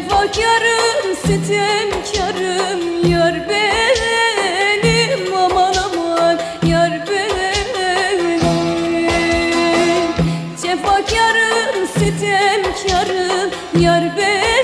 Cefakarım, sitemkarım Yar benim, aman aman. Yar benim. Cefakarım, sitemkarım Yar benim.